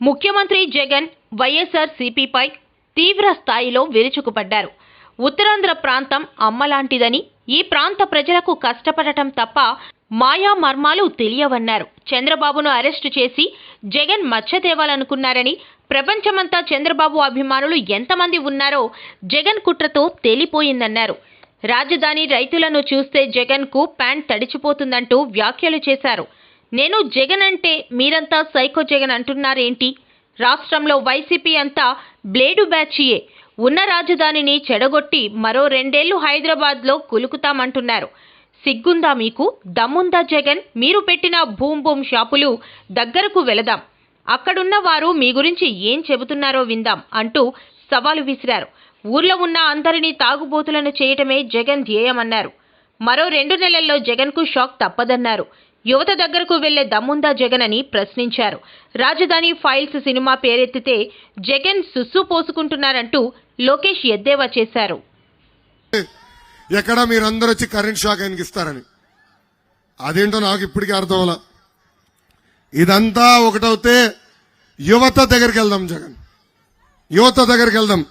ముఖ్యమంత్రి జగన్ వైఎస్ఆర్ సిపిపై తీవ్ర స్థాయిలో విరుచుకుపడ్డారు. ఉత్తరాంధ్ర ప్రాంతం అమ్మలాంటిదని ఈ ప్రాంత ప్రజలకు కష్టపడటం తప్ప మాయా మర్మాలు తెలియవన్నారు. చంద్రబాబును అరెస్టు చేసి జగన్ మచ్చ తేవాలనుకున్నారని ప్రపంచమంతా చంద్రబాబు అభిమానులు ఎంతమంది ఉన్నారో జగన్ కుట్రతో తేలిపోయిందన్నారు. రాజధాని రైతులను చూస్తే జగన్కు ప్యాంట్ తడిచిపోతుందంటూ వ్యాఖ్యలు చేశారు. నేను జగన్ అంటే మీరంతా సైకో జగన్ అంటున్నారేంటి? రాష్ట్రంలో వైసీపీ అంతా బ్లేడు బ్యాచియే. ఉన్న రాజధానిని చెడగొట్టి మరో రెండేళ్ళు హైదరాబాద్లో కులుకుతామంటున్నారు. సిగ్గుందా మీకు? దమ్ముందా జగన్? మీరు పెట్టిన భూమ్ భూమ్ షాపులు దగ్గరకు వెళదాం. అక్కడున్న వారు మీ గురించి ఏం చెబుతున్నారో విందాం అంటూ సవాలు విసిరారు. ఊర్లో ఉన్న అందరినీ తాగుబోతులను చేయటమే జగన్ ధ్యేయమన్నారు. మరో రెండు నెలల్లో జగన్కు షాక్ తప్పదన్నారు. యువత దగ్గరకు వెళ్ళే దమ్ముందా జగన్ అని ప్రశ్నించారు. రాజధాని ఫైల్స్ సినిమా పేరెత్తితే జగన్ సుస్సు పోసుకుంటున్నారంటూ లోకేష్ ఎద్దేవా చేశారు. ఎక్కడ మీరందరూ వచ్చి కరెంట్ షాక్ ఆయనకి ఇస్తారని. అదేంటో నాకు ఇప్పటికీ అర్థం ఇదంతా ఒకటవుతే యువత దగ్గరికి వెళ్దాం జగన్. యువత దగ్గరికి వెళ్దాం.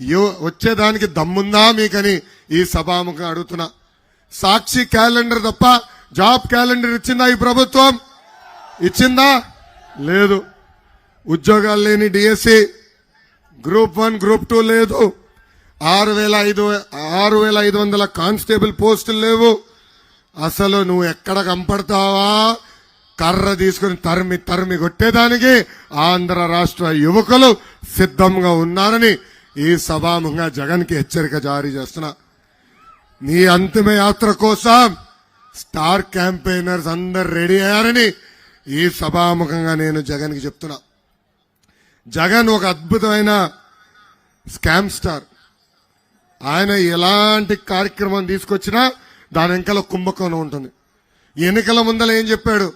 యువ వచ్చేదానికి దమ్ముందా మీకని ఈ సభాముఖం అడుగుతున్నా. సాక్షి క్యాలెండర్ తప్ప జాబ్ క్యాలెండర్ ఇచ్చిందా ఈ ప్రభుత్వం? ఇచ్చిందా? లేదు. ఉద్యోగాలు లేని DSC group one group two లేదు. ఆరు వేల ఐదు ఆరు వేల ఐదు వందల కానిస్టేబుల్ పోస్టులు లేవు. అసలు నువ్వు ఎక్కడ కంపడతావా? కర్ర తీసుకుని తరిమి తరిమి కొట్టేదానికి ఆంధ్ర రాష్ట్ర యువకులు సిద్ధంగా ఉన్నారని ఈ సభాముఖంగా జగన్కి హెచ్చరిక జారీ చేస్తున్నా. నీ అంతిమ యాత్ర కోసం స్టార్ క్యాంపెయినర్స్ అందరు రెడీ అయ్యారని ఈ సభాముఖంగా నేను జగన్కి చెప్తున్నా. జగన్ ఒక అద్భుతమైన స్కామ్ స్టార్. ఆయన ఎలాంటి కార్యక్రమం తీసుకొచ్చినా దాని వెనకాల కుంభకోణం ఉంటుంది. ఎన్నికల ముందల ఏం చెప్పాడు?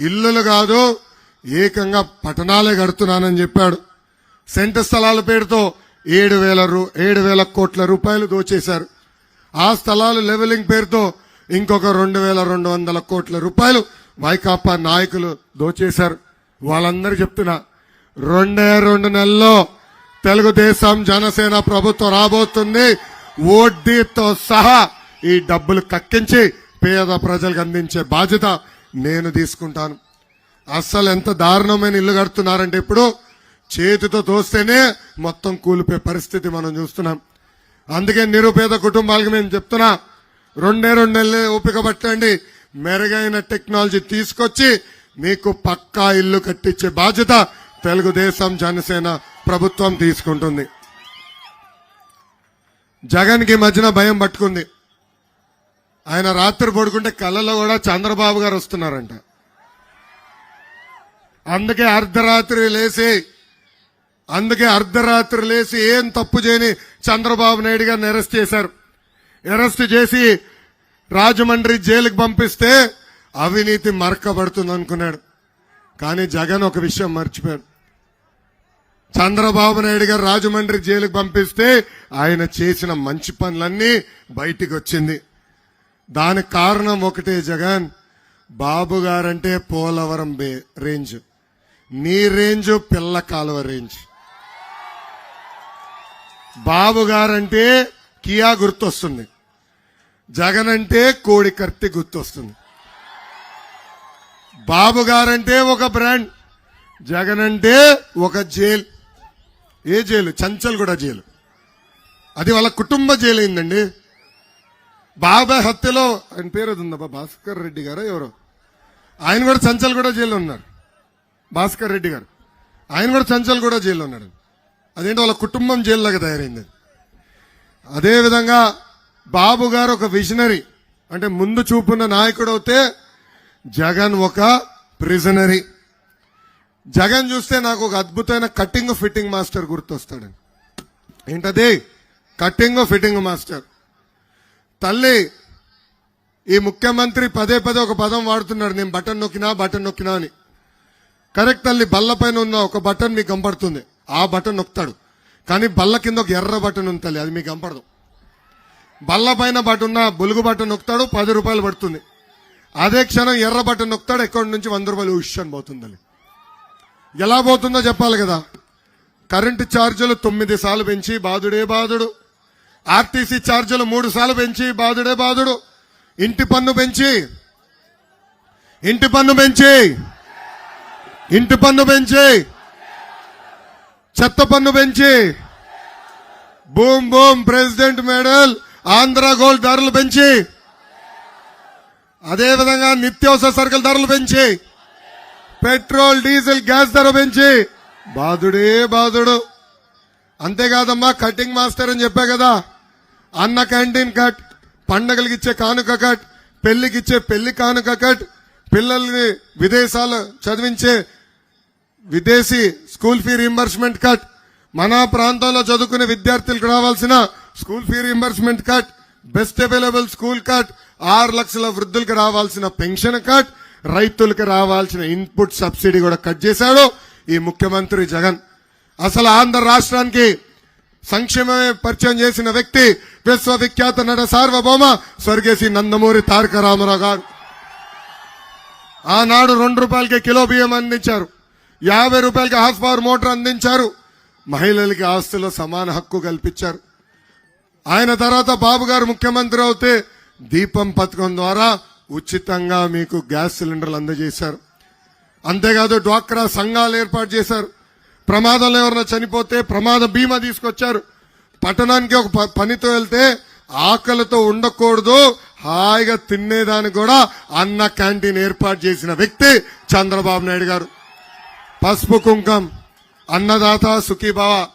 ఇల్లులు కాదు ఏకంగా పట్టణాలే కడుతున్నానని చెప్పాడు. సెంటర్ స్థలాల పేరుతో ఏడు వేల రూ ఏడు వేల కోట్ల రూపాయలు దోచేశారు. ఆ స్థలాలు లెవెలింగ్ పేరుతో ఇంకొక రెండు వేల రెండు వందల కోట్ల రూపాయలు వైకాపా నాయకులు దోచేశారు. వాళ్ళందరూ చెప్తున్నా రెండే రెండు నెలల్లో తెలుగుదేశం జనసేన ప్రభుత్వం రాబోతుంది. వడ్డీతో సహా ఈ డబ్బులు కక్కించి పేద ప్రజలకు అందించే బాధ్యత నేను తీసుకుంటాను. అస్సలు ఎంత దారుణమైన ఇల్లు కడుతున్నారంటే ఇప్పుడు చేతితో తోస్తేనే మొత్తం కూలిపోయే పరిస్థితి మనం చూస్తున్నాం. అందుకే నిరుపేద కుటుంబాలకు మేము చెప్తున్నా రెండే రెండు నెలలు ఓపిక పట్టండి. మెరుగైన టెక్నాలజీ తీసుకొచ్చి మీకు పక్కా ఇల్లు కట్టించే బాధ్యత తెలుగుదేశం జనసేన ప్రభుత్వం తీసుకుంటుంది. జగన్కి మధ్యన భయం పట్టుకుంది. ఆయన రాత్రి పడుకుంటే కళ్ళలో కూడా చంద్రబాబు గారు వస్తున్నారంట. అందుకే అర్ధరాత్రి లేచి అందుకే అర్ధరాత్రి లేచి ఏం తప్పు చేయని చంద్రబాబు నాయుడు గారిని అరెస్ట్ చేశారు. అరెస్ట్ చేసి రాజమండ్రి జైలుకి పంపిస్తే అవినీతి మరకబడుతుంది అనుకున్నాడు. కానీ జగన్ ఒక విషయం మర్చిపోయాడు. చంద్రబాబు నాయుడు గారు రాజమండ్రి జైలుకి పంపిస్తే ఆయన చేసిన మంచి పనులన్నీ బయటికి వచ్చింది. దానికి కారణం ఒకటే జగన్ బాబు గారంటే పోలవరం బే- రేంజ్. నీ రేంజ్ పిల్ల కాలువ రేంజ్. బాబు గారంటే కియా గుర్తొస్తుంది. జగన్ అంటే కోడి కర్తి గుర్తొస్తుంది. బాబు గారంటే ఒక బ్రాండ్ జగన్ అంటే ఒక జైలు. ఏ జైలు? చంచల్ కూడా జైలు. అది వాళ్ళ కుటుంబ జైలు అయిందండి. బాబాయ్ హత్యలో ఆయన పేరు అది ఉందా భాస్కర్ రెడ్డి గారు ఎవరు? ఆయన కూడా చంచల్ కూడా జైల్లో ఉన్నారు. భాస్కర్ రెడ్డి గారు. ఆయన కూడా చంచల్ కూడా జైల్లో ఉన్నాడు. అదేంటో వాళ్ళ కుటుంబం జైల్లాగా తయారైంది. అదేవిధంగా బాబు గారు ఒక విజనరీ. అంటే ముందు చూపున్న నాయకుడు అయితే జగన్ ఒక ప్రిజనరీ. జగన్ చూస్తే నాకు ఒక అద్భుతమైన కటింగ్ ఫిట్టింగ్ మాస్టర్ గుర్తొస్తాడు ఏంటది? Cutting fitting master. తల్లి ఈ ముఖ్యమంత్రి పదే పదే ఒక పదం వాడుతున్నాడు. నేను బటన్ నొక్కినా బటన్ నొక్కినా అని. కరెక్ట్ తల్లి బల్ల పైన ఉన్న ఒక బటన్ మీకు కనపడుతుంది. ఆ బటన్ నొక్కుతాడు. కానీ బల్ల కింద ఒక ఎర్ర బటన్ ఉంది తల్లి అది మీకు కనపడదు. బల్ల పైన బట్టున్న ఉన్న బులుగు నొక్కుతాడు పది రూపాయలు పడుతుంది. అదే క్షణం ఎర్ర బట్ట నొక్కుతాడు అకౌంట్ నుంచి వంద రూపాయలు ఉష్ పోతుందని పోతుంది ఎలా పోతుందో చెప్పాలి కదా. కరెంటు ఛార్జీలు తొమ్మిది సార్లు పెంచి బాధుడే బాధుడు. ఆర్టీసీ ఛార్జీలు మూడు సార్లు పెంచి బాధుడే బాధుడు. ఇంటి పన్ను పెంచి ఇంటి పన్ను పెంచి ఇంటి పన్ను పెంచి చెత్త పన్ను పెంచి. Boom boom president medal. Andhra gold ధరలు పెంచి అదేవిధంగా నిత్యావసర సరుకుల ధరలు పెంచి పెట్రోల్ డీజిల్ గ్యాస్ ధర పెంచి బాధుడే బాధుడు. అంతేకాదమ్మా కటింగ్ మాస్టర్ అని చెప్పా కదా అన్న క్యాంటీన్ కట్ పండగలకి ఇచ్చే కానుక కట్ పెళ్ళికి ఇచ్చే పెళ్ళి కానుక కట్ పిల్లల్ని విదేశాలు చదివించే విదేశీ స్కూల్ ఫీ రీంబర్స్మెంట్ కట్ మన ప్రాంతంలో చదువుకునే విద్యార్థులకు రావాల్సిన school fee reimbursement cut best available school cut ఆరు లక్షల వృద్ధులకు రావాల్సిన పెన్షన్ కట్ రైతులకు రావాల్సిన ఇన్పుట్ సబ్సిడీ కూడా కట్ చేశాడు ఈ ముఖ్యమంత్రి జగన్. అసలు ఆంధ్ర రాష్ట్రానికి సంక్షేమమే పరిచయం చేసిన వ్యక్తి విశ్వవిఖ్యాత నట సార్వభౌమ స్వర్గేసి నందమూరి తారక రామారావు గారు. ఆనాడు రెండు రూపాయలకి కిలో బియ్యం అందించారు. యాభై రూపాయలకి హాస్ పవర్ మోటార్ అందించారు. మహిళలకి ఆస్తుల్లో సమాన హక్కు కల్పించారు. ఆయన తర్వాత బాబు గారు ముఖ్యమంత్రి అవుతే దీపం పథకం ద్వారా ఉచితంగా మీకు గ్యాస్ సిలిండర్లు అందజేశారు. అంతేకాదు డ్వాక్రా సంఘాలు ఏర్పాటు చేశారు. ప్రమాదంలో ఎవరైనా చనిపోతే ప్రమాద బీమా తీసుకొచ్చారు. పట్టణానికి ఒక ప- పనితో వెళ్తే ఆకలితో ఉండకూడదు హాయిగా తినేదానికి కూడా అన్న క్యాంటీన్ ఏర్పాటు చేసిన వ్యక్తి చంద్రబాబు నాయుడు గారు. పసుపు కుంకం అన్నదాత సుఖీభావ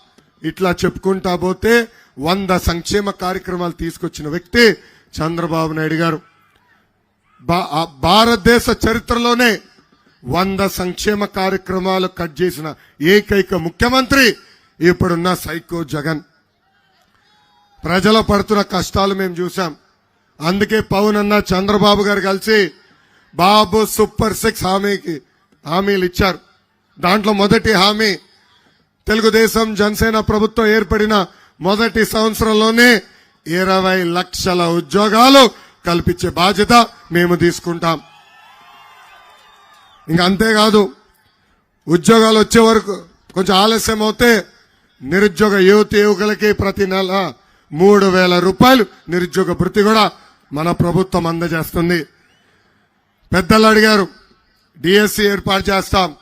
ఇట్లా చెప్పుకుంటా పోతే వంద సంక్షేమ కార్యక్రమాలు తీసుకొచ్చిన వ్యక్తి చంద్రబాబు నాయుడు గారు. భారతదేశ చరిత్రలోనే వంద సంక్షేమ కార్యక్రమాలు కట్ చేసిన ఏకైక ముఖ్యమంత్రి ఇప్పుడున్న సైకో జగన్. ప్రజలు పడుతున్న కష్టాలు మేము చూసాం అందుకే పవన్ అన్న చంద్రబాబు గారు కలిసి బాబు సూపర్ సిక్స్ హామీకి హామీలు ఇచ్చారు. దాంట్లో మొదటి హామీ తెలుగుదేశం జనసేన ప్రభుత్వం ఏర్పడిన మొదటి సంవత్సరంలోనే ఇరవై లక్షల ఉద్యోగాలు కల్పించే బాధ్యత మేము తీసుకుంటాం. ఇంకా అంతేకాదు ఉద్యోగాలు వచ్చే వరకు కొంచెం ఆలస్యం అవుతే నిరుద్యోగ యువతి యువకులకి ప్రతి నెల మూడు వేల రూపాయలు నిరుద్యోగ భృతి కూడా మన ప్రభుత్వం అందజేస్తుంది. పెద్దలు అడిగారు డిఎస్సి ఏర్పాటు చేస్తాం.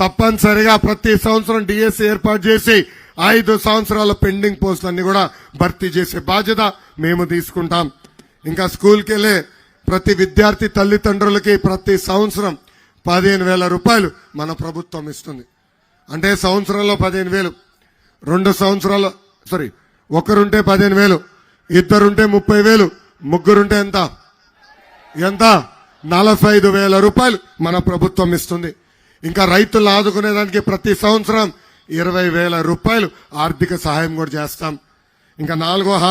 తప్పనిసరిగా ప్రతి సంవత్సరం డిఎస్సి ఏర్పాటు చేసి ఐదు సంవత్సరాల పెండింగ్ పోస్టులన్నీ కూడా భర్తీ చేసే బాధ్యత మేము తీసుకుంటాం. ఇంకా స్కూల్కి వెళ్ళే ప్రతి విద్యార్థి తల్లిదండ్రులకి ప్రతి సంవత్సరం పదిహేను వేల రూపాయలు మన ప్రభుత్వం ఇస్తుంది. అంటే సంవత్సరంలో పదిహేను వేలు రెండు సంవత్సరాలు సారీ ఒకరుంటే పదిహేను వేలు ఇద్దరుంటే ముప్పై వేలు ముగ్గురుంటే ఎంత? ఎంత? నలభై ఐదు వేల రూపాయలు మన ప్రభుత్వం ఇస్తుంది. ఇంకా రైతులు ఆదుకునేదానికి ప్రతి సంవత్సరం ఇరవై వేల రూపాయలు ఆర్థిక సహాయం కూడా చేస్తాం. ఇంకా నాలుగో హామీ